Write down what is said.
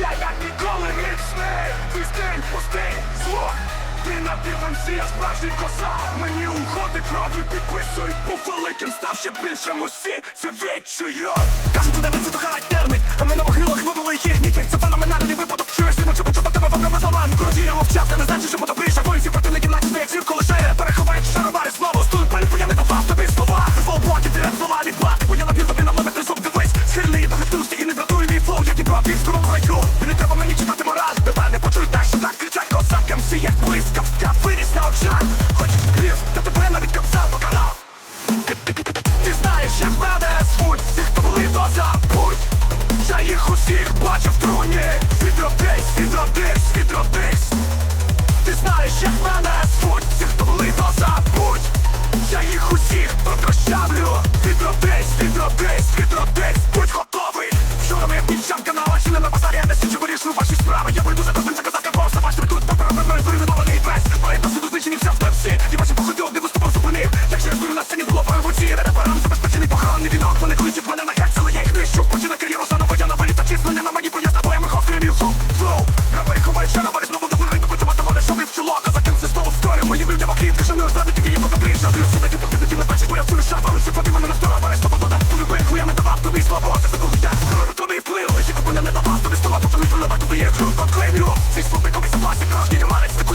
Я як ніколи грішний. Твій стиль пустий звук Ти на півенці, я справжній коса. Мені уходи крові підписують По великим, став ще більшим. Усі Це відчую Кажуть, туди ви задухають термін А ми на могилах вивели їх флоу Як і не треба мені читати мораль. Тебе не почують так, що так кричать козакам Всі як блискавка, виріс на очах. Грів, та тебе навіть капсал покарав ти знаєш, як мене звуть. Всіх, хто були, то забудь. Я їх усіх бачив в труні. Відродись, відродись, відродись. Ти знаєш, як мене звуть. Всіх, хто були, то забудь. Я їх усіх прощавлю Відродись, відродись, відродись I'm gonna claim you all. This will become a plastic. Did you manage to